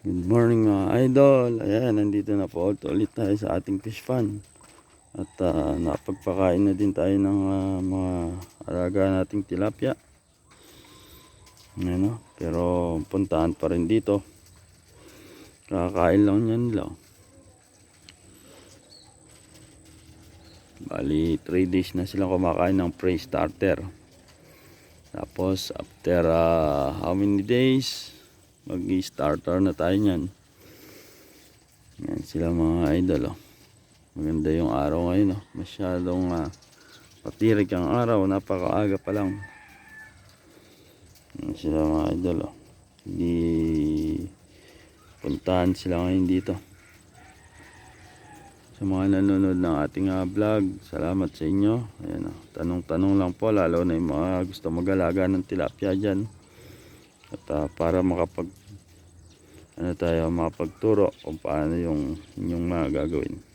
Good morning mga idol. Ayan, nandito na po ulit tayo sa ating fish fun. At ah, napagpakain na din tayo ng ah, mga alaga nating tilapia. Ayan, no? Pero puntahan pa rin dito. Kakain lang yan lang. Bali, 3 days na sila kumakain ng prey starter. Tapos, after ah, how many days, mag-starter na tayo niyan. Yan sila mga idol. Oh. Maganda yung araw ngayon. Oh. Masyadong uh, patirig ang araw. Napakaaga pa lang. Yan sila mga idol. Oh. Hindi puntahan sila ngayon dito. Sa mga nanonood ng ating ah, vlog, salamat sa inyo. Ayan, oh. Tanong-tanong lang po, lalo na yung mga gusto mag-alaga ng tilapia dyan. At ah, para makapag ano tayo makapagturo kung paano yung inyong mga gagawin.